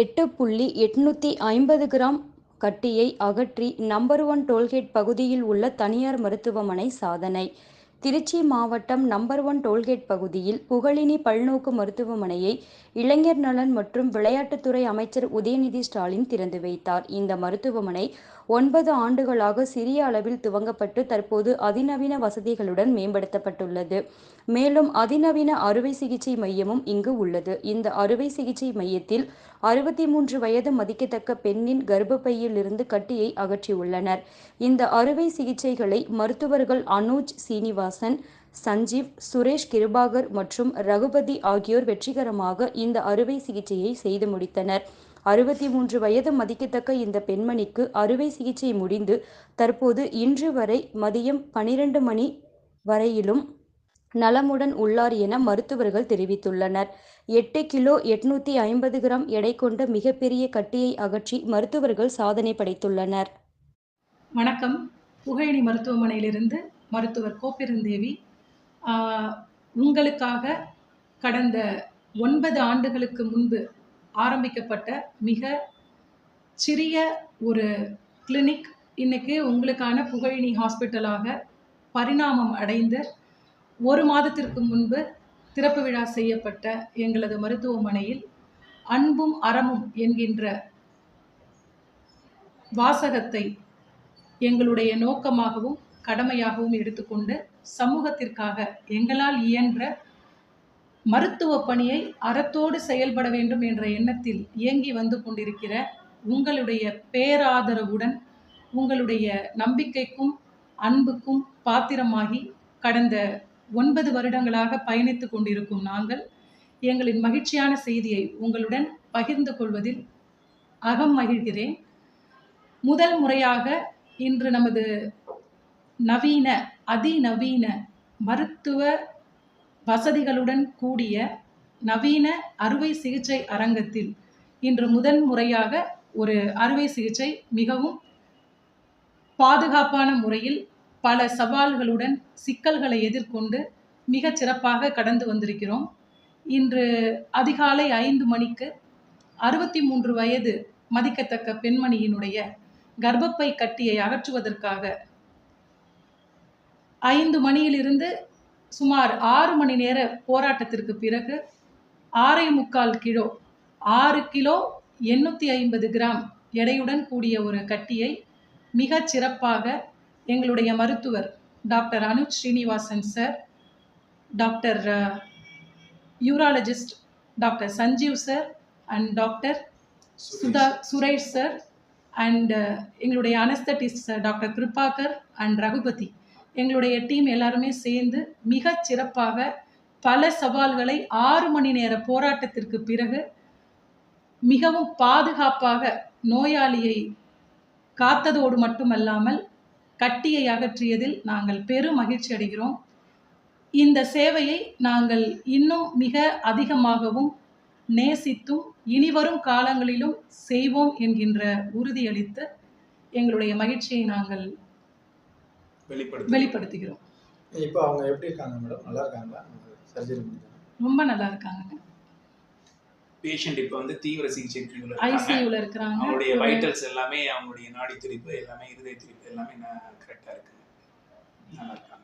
எட்டு புள்ளி எட்நூற்றி ஐம்பது கிராம் கட்டியை அகற்றி நம்பர் ஒன் டோல்கேட் பகுதியில் உள்ள தனியார் மருத்துவமனை சாதனை. திருச்சி மாவட்டம் நம்பர் ஒன் டோல்கேட் பகுதியில் புகழினி பல்நோக்கு மருத்துவமனையை இளைஞர் நலன் மற்றும் விளையாட்டுத்துறை அமைச்சர் உதயநிதி ஸ்டாலின் திறந்து வைத்தார். இந்த மருத்துவமனை ஒன்பது ஆண்டுகளாக சிறிய அளவில் துவங்கப்பட்டு தற்போது அதிநவீன வசதிகளுடன் மேம்படுத்தப்பட்டுள்ளது. மேலும் அதிநவீன அறுவை சிகிச்சை மையமும் இங்கு உள்ளது. இந்த அறுவை சிகிச்சை மையத்தில் அறுபத்தி மூன்று வயது மதிக்கத்தக்க பெண்ணின் கர்ப்பப்பையிலிருந்து கட்டியை அகற்றியுள்ளனர். இந்த அறுவை சிகிச்சைகளை மருத்துவர்கள் அனூஜ் சீனிவாசன் சஞ்சீவ் சுரேஷ் கிருபாகர் மற்றும் ரகுபதி ஆகியோர் வெற்றிகரமாக இந்த அறுவை சிகிச்சையை செய்து முடித்தனர். அறுபத்தி மூன்று வயது மதிக்கத்தக்க இந்த பெண்மணிக்கு அறுவை சிகிச்சை முடிந்து தற்போது இன்று வரை மதியம் பனிரெண்டு மணி வரையிலும் நலமுடன் உள்ளார் என மருத்துவர்கள் தெரிவித்துள்ளனர். எட்டு கிலோ எட்நூத்தி ஐம்பது கிராம் எடை கொண்ட மிகப்பெரிய கட்டியை அகற்றி மருத்துவர்கள் சாதனை படைத்துள்ளனர். வணக்கம். புகழி மருத்துவமனையிலிருந்து மருத்துவர் கோப்பெருந்தேவி உங்களுக்காக கடந்த ஒன்பது ஆண்டுகளுக்கு முன்பு ஆரம்பிக்கப்பட்ட மிக சிறிய ஒரு கிளினிக். இன்னைக்கு உங்களுக்கான புகழினி ஹாஸ்பிட்டலாக பரிணாமம் அடைந்து ஒரு மாதத்திற்கு முன்பு திறப்பு விழா செய்யப்பட்ட எங்களது மருத்துவமனையில் அன்பும் அறமும் என்கின்ற வாசகத்தை எங்களுடைய நோக்கமாகவும் கடமையாகவும் எடுத்துக்கொண்டு சமூகத்திற்காக எங்களால் இயன்ற மருத்துவ பணியை அறத்தோடு செயல்பட வேண்டும் என்ற எண்ணத்தில் இயங்கி வந்து கொண்டிருக்கிற உங்களுடைய பேராதரவுடன் உங்களுடைய நம்பிக்கைக்கும் அன்புக்கும் பாத்திரமாகி கடந்த ஒன்பது வருடங்களாக பயணித்து கொண்டிருக்கும் நாங்கள் எங்களின் மகிழ்ச்சியான செய்தியை உங்களுடன் பகிர்ந்து கொள்வதில் அகம் மகிழ்கிறேன். முதல் முறையாக இன்று நமது நவீன அதிநவீன மருத்துவ வசதிகளுடன் கூடிய நவீன அறுவை சிகிச்சை அரங்கத்தில் இன்று முதன் முறையாக ஒரு அறுவை சிகிச்சை மிகவும் பாதுகாப்பான முறையில் பல சவால்களுடன் சிக்கல்களை எதிர்கொண்டு மிகச் சிறப்பாக கடந்து வந்திருக்கிறோம். இன்று அதிகாலை ஐந்து மணிக்கு அறுபத்தி மூன்று வயது மதிக்கத்தக்க பெண்மணியினுடைய கர்ப்பப்பை கட்டியை அகற்றுவதற்காக ஐந்து மணியிலிருந்து சுமார் ஆறு மணி நேர போராட்டத்திற்கு பிறகு ஆறே முக்கால் கிலோ ஆறு கிலோ எண்ணூற்றி ஐம்பது கிராம் எடையுடன் கூடிய ஒரு கட்டியை மிகச் சிறப்பாக எங்களுடைய மருத்துவர் doctor Anuj Srinivasan sir doctor urologist doctor Sanjeev sir and doctor Sudha Suresh sir and எங்களுடைய anaesthetist doctor Kirubakar and Raghupathi. எங்களுடைய டீம் எல்லாருமே சேர்ந்து மிகச் சிறப்பாக பல சவால்களை ஆறு மணி நேர போராட்டத்திற்கு பிறகு மிகவும் பாதுகாப்பாக நோயாளியை காத்ததோடு மட்டுமல்லாமல் கட்டியை அகற்றியதில் நாங்கள் பெரும் மகிழ்ச்சி அடைகிறோம். இந்த சேவையை நாங்கள் இன்னும் மிக அதிகமாகவும் நேசித்தும் இனிவரும் காலங்களிலும் செய்வோம் என்கின்ற உறுதியளித்து எங்களுடைய மகிழ்ச்சியை நாங்கள் வெளிப்படுத்த வெளிப்படுத்துகிறோம். இப்போ அவங்க எப்படி இருக்காங்க மேடம்? நல்லா இருக்காங்களா? ரொம்ப நல்லா இருக்காங்க பேஷண்ட் இப்போ வந்து தீவிர சிகிச்சை பிரிவுல ஐசியூல இருக்கிறாங்க. அவங்களுடைய வைட்டல்ஸ் எல்லாமே அவங்களுடைய நாடி துடிப்பு எல்லாமே இருதய துடிப்பு எல்லாமே கரெக்டாக இருக்கு நல்லா இருக்காங்க.